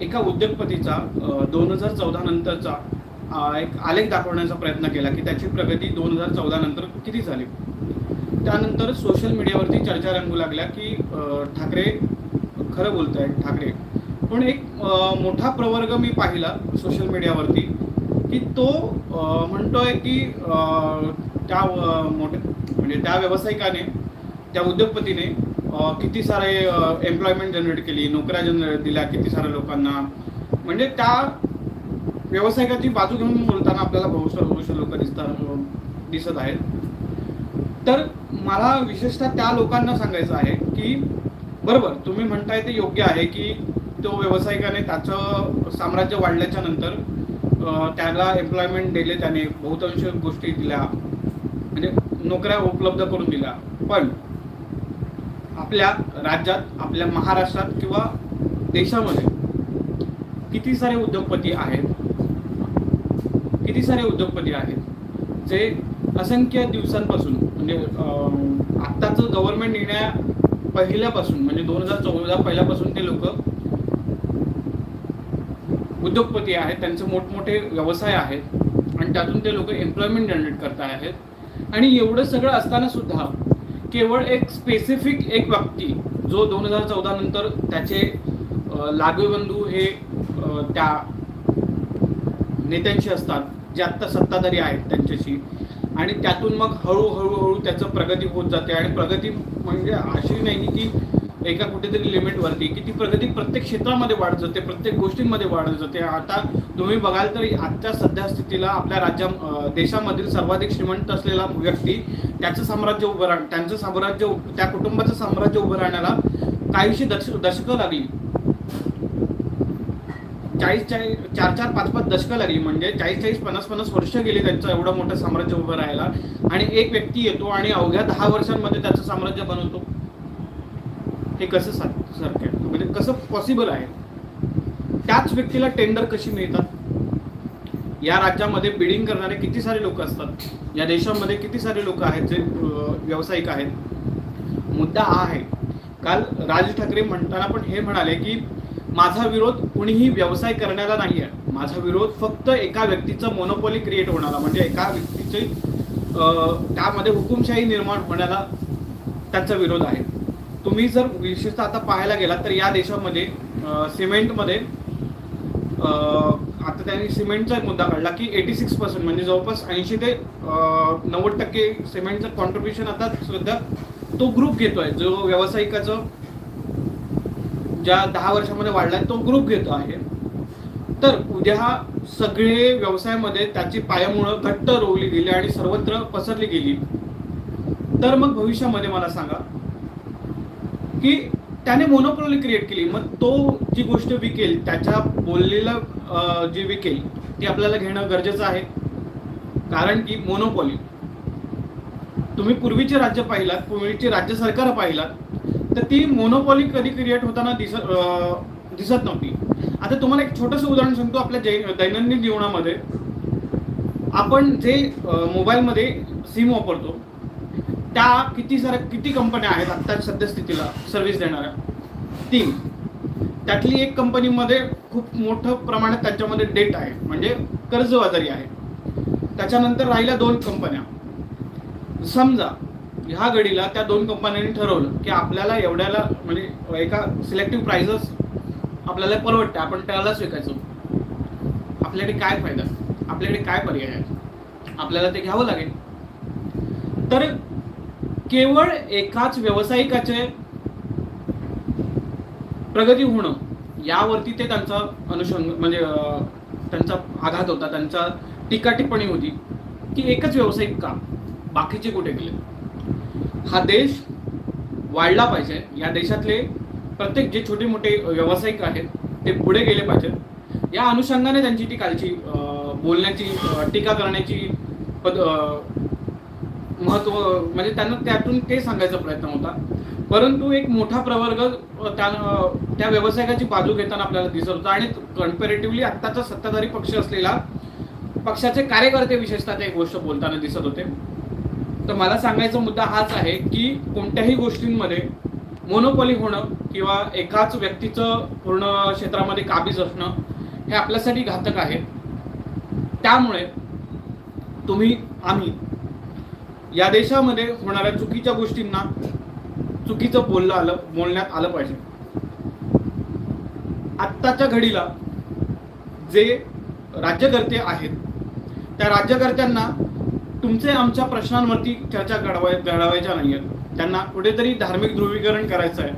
एका उद्योगपतीचा दोन हजार चौदा नंतरचा एक आलेख दाखवण्याचा प्रयत्न केला की त्याची प्रगती दोन हजार चौदा नंतर किती झाली? त्यानंतर सोशल मीडियावरती चर्चा रंगू लागल्या की ठाकरे खरं बोलत आहेत ठाकरे. पण एक मोठा प्रवर्ग मी पाहिला सोशल मीडियावरती की तो म्हणतोय की त्या मोठ्या म्हणजे त्या व्यावसायिकाने त्या उद्योगपतीने किती सारे एम्प्लॉयमेंट जनरेट केली नोकऱ्या जनरेट दिल्या किती साऱ्या लोकांना? म्हणजे त्या व्यावसायिकाची बाजू घेऊन बोलताना आपल्याला बहुसर बहुश लोक दिसतात दिसत आहेत. तर मला विशेषतः त्या लोकांना सांगायचं आहे की बरोबर तुम्ही म्हणताय ते योग्य आहे की तो व्यावसायिकाने त्याचं साम्राज्य वाढल्याच्या नंतर त्याला एम्प्लॉयमेंट दिले त्याने बहुतांश गोष्टी दिल्या. म्हणजे नोकऱ्या उपलब्ध करून दिल्या. पण आपल्या राज्यात आपल्या महाराष्ट्रात किंवा देशामध्ये किती सारे उद्योगपती आहेत? किती सारे उद्योगपती आहेत? जे असंख्य दिवसांपासून म्हणजे आत्ताचं गव्हर्नमेंट निर्णय पहिल्यापासून म्हणजे दोन हजार चौदा पहिल्यापासून ते लोक उद्योगपती आहेत त्यांचे मोठमोठे व्यवसाय आहेत आणि त्यातून ते लोक एम्प्लॉयमेंट जनरेट करत आहेत. आणि एवढं सगळं असताना सुद्धा केवळ एक स्पेसिफिक एक व्यक्ती जो दोन हजार चौदा नंतर त्याचे लागवेबंधू हे त्या नेत्यांशी असतात जे आत्ता सत्ताधारी आहेत त्यांच्याशी. आणि त्यातून मग हळूहळू हळू त्याचं प्रगती होत जाते. आणि प्रगती म्हणजे अशी नाही की एका कुठेतरी लिमिटवरती की ती प्रगती प्रत्येक क्षेत्रामध्ये वाढत जाते प्रत्येक गोष्टींमध्ये वाढत जाते. आता तुम्ही बघाल तर आजच्या सध्या स्थितीला आपल्या राज्या देशामधील सर्वाधिक श्रीमंत असलेला व्यक्ती त्याचं साम्राज्य उभं राह त्यांचं साम्राज्य त्या कुटुंबाचं साम्राज्य उभं राहण्याला काहीशी दश दशकं लागली. चाळीस चाळीस चार चार पाच पाच दशकं लागली. म्हणजे चाळीस चाळीस पन्नास पन्नास वर्ष गेली त्यांचं एवढं मोठं साम्राज्य उभं राहायला. आणि एक व्यक्ती येतो आणि अवघ्या दहा वर्षांमध्ये त्याचं साम्राज्य बनवतो. हे कसं सार सारखं आहे म्हणजे कसं पॉसिबल आहे? त्याच व्यक्तीला टेंडर कशी मिळतात? या राज्यामध्ये बिडिंग करणारे किती सारे लोक असतात? या देशामध्ये किती सारे लोक आहेत जे व्यावसायिक आहेत? मुद्दा हा आहे. काल राज ठाकरे म्हणताना पण हे म्हणाले की माझा विरोध कुणीही व्यवसाय करण्याला नाही आहे माझा विरोध फक्त एका व्यक्तीचं मोनोपॉली क्रिएट होण्याला म्हणजे एका व्यक्तीचे त्यामध्ये हुकुमशाही निर्माण होण्याला त्याचा विरोध आहे. तुम्ही जर विशेषतः आता पाहायला गेलात तर या देशामध्ये सिमेंटमध्ये आता त्यांनी सिमेंटचा एक मुद्दा काढला की एटी सिक्स पर्सेंट म्हणजे जवळपास ऐंशी ते नव्वद टक्के सिमेंटचं कॉन्ट्रीब्युशन आता सध्या तो ग्रुप घेतोय जो व्यावसायिकाचं ज्या दहा वर्षामध्ये वाढलाय तो ग्रुप घेतो आहे. तर उद्या सगळे व्यवसायामध्ये त्याची पायामुळं घट्ट रोवली गेली आणि सर्वत्र पसरली गेली. तर मग भविष्यामध्ये मला सांगा की त्याने मोनोपोली क्रिएट केली. मग तो जी गोष्ट विकेल त्याच्या बोललेलं जे विकेल ते आपल्याला घेणं गरजेचं आहे. कारण की मोनोपॉली तुम्ही पूर्वीचे राज्य पाहिलात पूर्वीचे राज्य सरकार पाहिलात तर ती मोनोपॉली कधी क्रिएट होताना दिसत दिसत नव्हती. आता तुम्हाला एक छोटंसं उदाहरण सांगतो आपल्या जै- दैनंदिन जीवनामध्ये. आपण जे मोबाईलमध्ये सिम वापरतो त्या किती साऱ्या किती कंपन्या आहेत आत्ता सद्यस्थितीला सर्व्हिस देणाऱ्या? तीन. त्यातली एक कंपनीमध्ये खूप मोठं प्रमाणात त्यांच्यामध्ये डेट आहे. म्हणजे कर्जबाजारी आहे. त्याच्यानंतर राहिल्या दोन कंपन्या समजा ह्या घडीला त्या दोन कंपन्यांनी ठरवलं की आपल्याला एवढ्याला म्हणजे एका सिलेक्टिव्ह प्राइसेस आपल्याला परवडते. आपण त्यालाच विकायचो आपल्याकडे काय फायदा? आपल्याकडे काय पर्याय आहे? आपल्याला ते घ्यावं लागेल. तर केवळ एकाच व्यावसायिकाचे प्रगती होणं यावरती ते त्यांचा अनुषंग म्हणजे त्यांचा आघात होता त्यांचा टीका टिप्पणी होती की एकच व्यावसायिक का बाकीचे कुठे गेले? हा देश वाढला पाहिजे. या देशातले प्रत्येक जे छोटे मोठे व्यावसायिक आहेत ते पुढे गेले पाहिजेत या अनुषंगाने त्यांची ती कालची बोलण्याची टीका करण्याची पद महत्त्व म्हणजे त्यांना त्यातून ते सांगायचा प्रयत्न होता. परंतु एक मोठा प्रवर्ग त्या त्या व्यावसायिकाची बाजू घेताना आपल्याला दिसत होता. आणि कम्पॅरेटिव्हली आत्ताचा सत्ताधारी पक्ष असलेला पक्षाचे कार्यकर्ते विशेषतः ते एक गोष्ट बोलताना दिसत होते. तर मला सांगायचा मुद्दा हाच आहे की कोणत्याही गोष्टींमध्ये मोनोपॉली होणं किंवा एकाच व्यक्तीचं पूर्ण क्षेत्रामध्ये काबीज असणं हे आपल्यासाठी घातक आहे. त्यामुळे तुम्ही आम्ही या देशामध्ये होणाऱ्या चुकीच्या गोष्टींना चुकीचं बोललं आलं बोलण्यात आलं पाहिजे. आत्ताच्या घडीला जे राज्यकर्ते आहेत त्या राज्यकर्त्यांना तुमचे आमच्या प्रश्नांवरती चर्चा घडवाय घडवायच्या नाही आहेत त्यांना कुठेतरी धार्मिक ध्रुवीकरण करायचं आहे.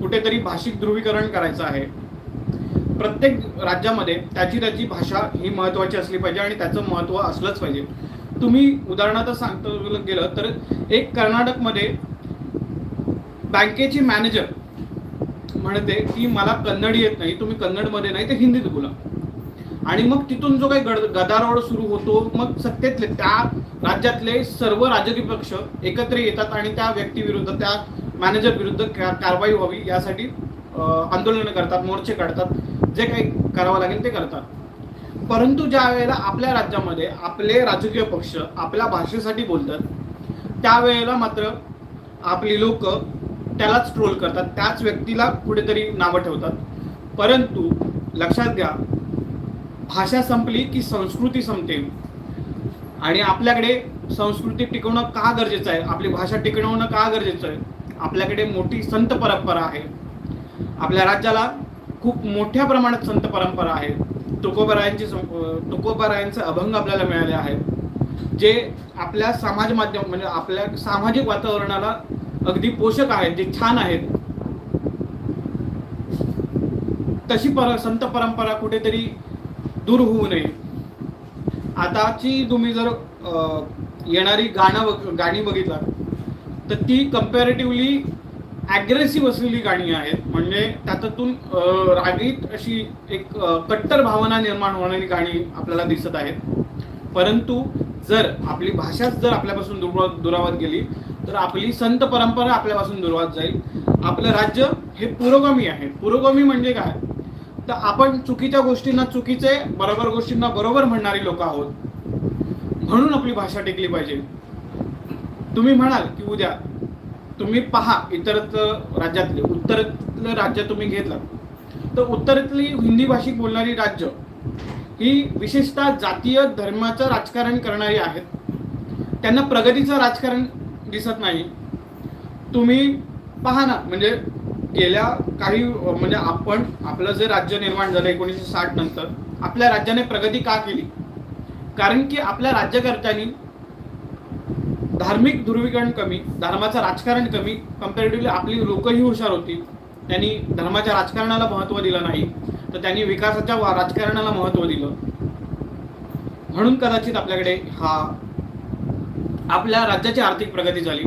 कुठेतरी भाषिक ध्रुवीकरण करायचं आहे. प्रत्येक राज्यामध्ये त्याची त्याची भाषा ही महत्त्वाची असली पाहिजे आणि त्याचं महत्त्व असलंच पाहिजे. तुम्ही उदाहरणार्थ सांगतो गेलं तर एक कर्नाटकमध्ये बँकेची मॅनेजर म्हणते की मला कन्नड येत नाही तुम्ही कन्नडमध्ये नाही तर हिंदीत बोला. आणि मग तिथून जो काही गड गदारोळ सुरू होतो मग सत्तेतले त्या राज्यातले सर्व राजकीय पक्ष एकत्र येतात आणि त्या व्यक्तीविरुद्ध त्या मॅनेजर विरुद्ध कारवाई व्हावी यासाठी आंदोलन करतात मोर्चे काढतात जे काही करावं लागेल ते करतात. परंतु ज्या वेळेला आपल्या राज्यामध्ये आपले राजकीय पक्ष आपल्या भाषेसाठी बोलतात त्यावेळेला मात्र आपली लोक त्यालाच ट्रोल करतात त्याच व्यक्तीला कुठेतरी नावं ठेवतात. परंतु लक्षात घ्या भाषा संपली की संस्कृती संपते. आणि आपल्याकडे संस्कृती टिकवणं का गरजेचं आहे? आपली भाषा टिकवणं का गरजेचं आहे? आपल्याकडे मोठी संत परंपरा आहे. आपल्या राज्याला खूप मोठ्या प्रमाणात संत परंपरा आहे. तुकोबारायांची तुकोबारायांचे अभंग आपल्याला मिळाले आहेत. जे आपल्या समाज माध्यम म्हणजे आपल्या सामाजिक वातावरणाला अगदी पोषक आहेत जे छान आहेत. तशी पर संत परंपरा कुठेतरी दूर होऊ नये. आताची तुम्ही जर येणारी गाणं गाणी बघितला तर ती कम्पॅरेटिव्हली ॲग्रेसिव्ह असलेली गाणी आहेत. म्हणजे त्यातून रागीत अशी एक कट्टर भावना निर्माण होणारी गाणी आपल्याला दिसत आहेत. परंतु जर आपली भाषाच जर आपल्यापासून दुरावत दुरावत गेली तर आपली संत परंपरा आपल्यापासून दुरावत जाईल. आपलं राज्य हे पुरोगामी आहे. पुरोगामी म्हणजे काय? तर आपण चुकीच्या गोष्टींना चुकीचे बरोबर गोष्टींना बरोबर म्हणणारी लोक आहोत. म्हणून आपली भाषा टिकली पाहिजे. तुम्ही म्हणाल की उद्या तुम्ही पहा इतरत्र राज्यातले उत्तरातलं राज्य तुम्ही घेतलं. तर उत्तरेतली हिंदी भाषिक बोलणारी राज्य ही विशेषतः जातीय धर्माचं राजकारण करणारी आहेत. त्यांना प्रगतीचं राजकारण दिसत नाही. तुम्ही पहा ना म्हणजे गेल्या काही म्हणजे आपण आपलं जे राज्य निर्माण झालं एकोणीसशे साठ नंतर आपल्या राज्याने प्रगती का केली? कारण की आपल्या राज्यकर्त्यांनी धार्मिक ध्रुवीकरण कमी धर्माचं राजकारण कमी कम्पॅरेटिव्हली आपली लोकही हुशार होती त्यांनी धर्माच्या राजकारणाला महत्त्व दिलं नाही तर त्यांनी विकासाच्या राजकारणाला महत्त्व दिलं. म्हणून कदाचित आपल्याकडे हा आपल्या राज्याची आर्थिक प्रगती झाली.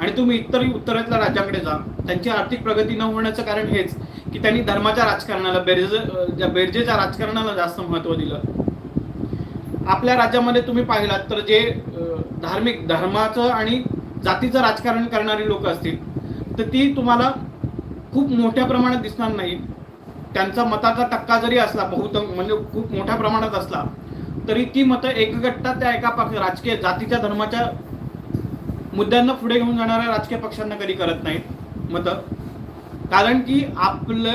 आणि तुम्ही इतरही उत्तरातल्या राज्याकडे जा. त्यांची आर्थिक प्रगती न होण्याचं कारण हेच की त्यांनी धर्माच्या राजकारणाला बेरजे बेरजेच्या राजकारणाला जास्त महत्त्व दिलं. आपल्या राज्यामध्ये तुम्ही पाहिलात तर जे धार्मिक धर्माचं आणि जातीचं राजकारण करणारी लोक असतील तर ती तुम्हाला खूप मोठ्या प्रमाणात दिसणार नाही त्यांचा मताचा टक्का जरी असला बहुत म्हणजे खूप मोठ्या प्रमाणात असला तरी ती मतं एकगट्टा त्या एका पक्ष राजकीय जातीच्या धर्माच्या मुद्द्यांना पुढे घेऊन जाणाऱ्या राजकीय पक्षांना कधी करत नाहीत मतं. कारण की आपलं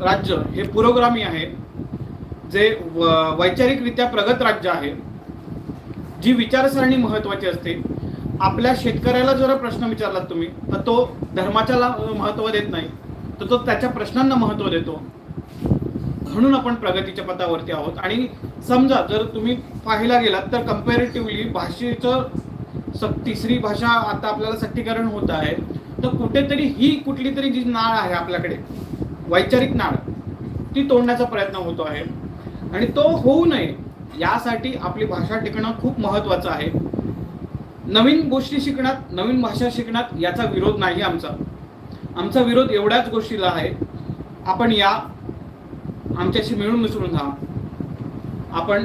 राज्य हे पुरोगामी आहे. जे व- वैचारिकरित्या प्रगत राज्य आहे. जी विचारसरणी महत्वाची असते आपल्या शेतकऱ्याला जर प्रश्न विचारलात तुम्ही तर तो धर्माच्याला महत्त्व देत नाही तर तो त्याच्या प्रश्नांना महत्त्व देतो. म्हणून आपण प्रगतीच्या पथावरती आहोत. आणि समजा जर तुम्ही पाहायला गेलात तर कम्पॅरेटिव्हली भाषेचं स- तिसरी भाषा आता आपल्याला सक्तीकरण होत आहे तर कुठेतरी ही कुठली तरी जी नाळ आहे आपल्याकडे वैचारिक नाळ ती तोडण्याचा प्रयत्न होतो आहे. आणि तो होऊ नये. यासाठी आपली भाषा टिकणं खूप महत्वाचं आहे. नवीन गोष्टी शिकण्यात नवीन भाषा शिकण्यात याचा विरोध नाही आमचा. आमचा विरोध एवढ्याच गोष्टीला आहे. आपण या आमच्याशी मिळून मिसळून राहा. आपण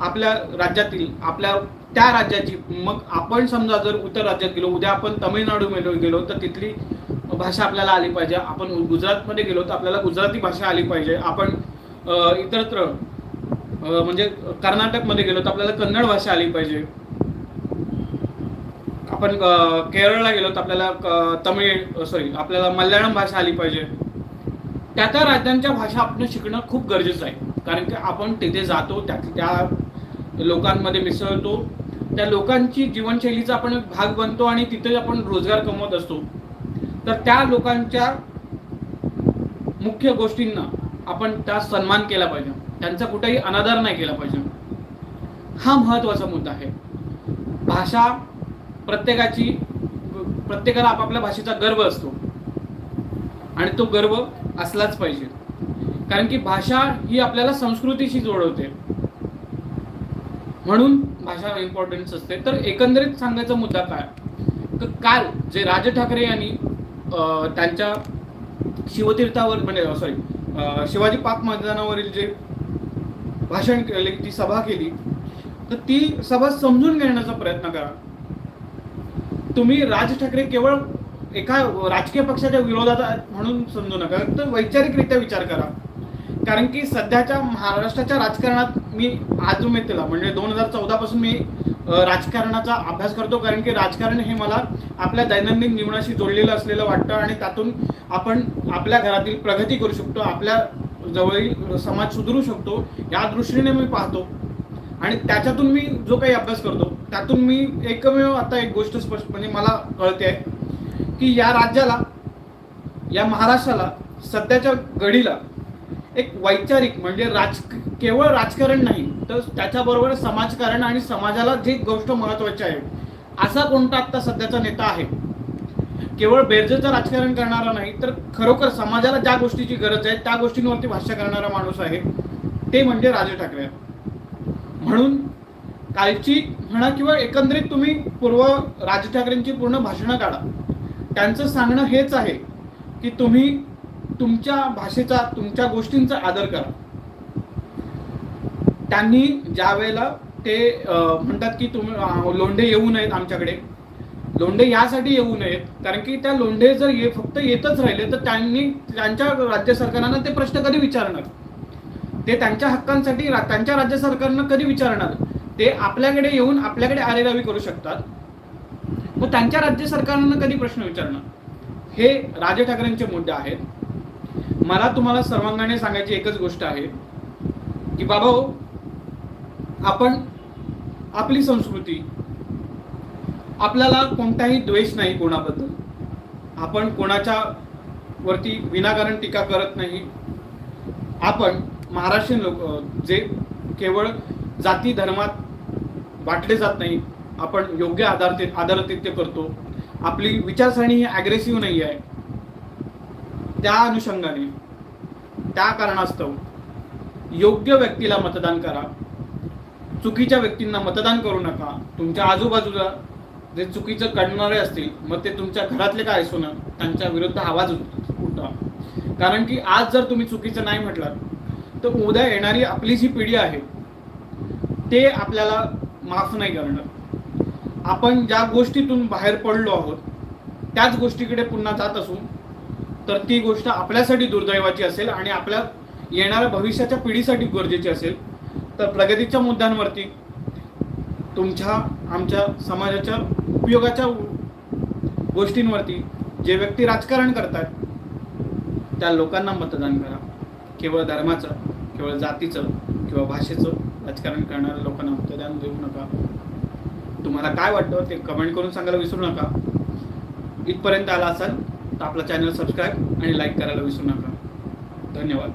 आपल्या राज्यातील आपल्या त्या राज्याची मग आपण समजा जर उत्तर राज्यात गेलो उद्या आपण तमिळनाडू मध्ये गेलो तर तिथली भाषा आपल्याला आली पाहिजे. आपण गुजरातमध्ये गेलो तर आपल्याला गुजराती भाषा आली पाहिजे. आपण इतरत्र म्हणजे कर्नाटकमध्ये गेलो तर आपल्याला कन्नड भाषा आली पाहिजे. आपण केरळला गेलो तर आपल्याला तमिळ सॉरी आपल्याला मल्याळम भाषा आली पाहिजे. त्या त्या राज्यांच्या भाषा आपण शिकणं खूप गरजेचं आहे. कारण की आपण तिथे जातो त्या त्या लोकांमध्ये मिसळतो. त्या लोकांची जीवनशैलीचा आपण भाग बनतो आणि तिथे आपण रोजगार कमवत असतो. तर त्या लोकांच्या मुख्य गोष्टींना आपण त्या सन्मान केला पाहिजे. त्यांचा कुठेही अनादर नाही केला पाहिजे. हा महत्त्वाचा मुद्दा आहे. भाषा प्रत्येकाची प्रत्येकाला आपापल्या भाषेचा गर्व असतो. आणि तो गर्व असलाच पाहिजे. कारण की भाषा ही आपल्याला संस्कृतीशी जोडवते. म्हणून भाषा इम्पॉर्टन्स असते. तर एकंदरीत सांगायचा मुद्दा काय? तर काल जे राज ठाकरे यांनी त्यांच्या शिवतीर्थावर म्हणजे सॉरी शिवाजी पाक मैदानावरील जे भाषण केले ती सभा केली तर ती सभा समजून घेण्याचा प्रयत्न करा. तुम्ही राज ठाकरे केवळ एका राजकीय पक्षाच्या विरोधात म्हणून समजू नका तर वैचारिकरित्या विचार करा. कारण की सध्याच्या महाराष्ट्राच्या राजकारणात मी आजुमेतेला म्हणजे दोन हजार चौदापासून मी राजकारणाचा अभ्यास करतो कारण की राजकारण हे मला आपल्या दैनंदिन जीवनाशी जोडलेलं असलेलं वाटतं आणि त्यातून आपण आपल्या घरातील प्रगती करू शकतो आपल्या जवळील समाज सुधरू शकतो या दृष्टीने मी पाहतो. आणि त्याच्यातून मी जो काही अभ्यास करतो त्यातून मी एकमेव आता एक गोष्ट स्पष्टपणे मला कळते की या राज्याला या महाराष्ट्राला सध्याच्या घडीला एक वैचारिक म्हणजे राज केवळ राजकारण नाही तर त्याच्याबरोबर समाजकारण आणि समाजाला जी गोष्ट महत्वाची आहे असा कोणता आत्ता सध्याचा नेता आहे? केवळ बेरजेचं राजकारण करणारा नाही तर खरोखर समाजाला ज्या गोष्टीची गरज आहे त्या गोष्टींवरती भाष्य करणारा माणूस आहे. ते म्हणजे राज ठाकरे. म्हणून कालची म्हणा किंवा एकंदरीत तुम्ही पूर्व राज ठाकरेंची पूर्ण भाषणं काढा. त्यांचं सांगणं हेच आहे की तुम्ही तुमच्या भाषेचा तुमच्या गोष्टींचा आदर करा. त्यांनी ज्या वेळेला ते म्हणतात की तुम्ही लोंढे येऊ नयेत आमच्याकडे लोंढे यासाठी येऊ नयेत. कारण की त्या लोंढे जर ये फक्त येतच राहिले तर त्यांनी त्यांच्या राज्य सरकारांना ते प्रश्न कधी विचारणार? ते त्यांच्या हक्कांसाठी त्यांच्या राज्य सरकारनं कधी विचारणार? ते आपल्याकडे येऊन आपल्याकडे आरेरावी करू शकतात. मग त्यांच्या राज्य सरकारनं कधी प्रश्न विचारणार? हे राज ठाकरेंचे मुद्दे आहेत. मला तुम्हाला सर्वांगाने सांगायची एकच गोष्ट आहे की बाबा हो, आपण आपली संस्कृती आपल्याला कोणताही द्वेष नाही कोणाबद्दल. आपण कोणाच्या वरती विनाकारण टीका करत नाही. आपण महाराष्ट्रीयन लोक जे केवळ जाती धर्मात वाटले जात नाही आपण योग्य आधार आधारतित्य करतो. आपली विचारसरणी ही ॲग्रेसिव्ह नाही आहे. त्या अनुषंगाने त्या कारणास्तव योग्य व्यक्तीला मतदान करा. चुकीच्या व्यक्तींना मतदान करू नका. तुमच्या आजूबाजूला जे चुकीचं करणारे असतील मग ते तुमच्या घरातले काय असो ना त्यांच्या विरुद्ध आवाज उठवा. कारण की आज जर तुम्ही चुकीचं नाही म्हटलात तर उद्या येणारी आपली जी पिढी आहे ते आपल्याला माफ नाही करणार. आपण ज्या गोष्टीतून बाहेर पडलो आहोत त्याच गोष्टीकडे पुन्हा जात असू तर ती गोष्ट आपल्यासाठी दुर्दैवाची असेल आणि आपल्या येणाऱ्या भविष्याच्या पिढीसाठी गरजेची असेल तर प्रगतीच्या मुद्द्यांवरती तुमच्या आमच्या समाजाच्या उपयोगाच्या गोष्टींवरती जे व्यक्ती राजकारण करतात त्या लोकांना मतदान करा. केवळ धर्माचं केवळ जातीचं किंवा भाषेचं राजकारण करणाऱ्या लोकांना मतदान देऊ नका. तुम्हाला काय वाटतं ते कमेंट करून सांगायला विसरू नका. इथपर्यंत आला असाल तर आपला चॅनल सबस्क्राईब आणि लाईक करायला विसरू नका. धन्यवाद.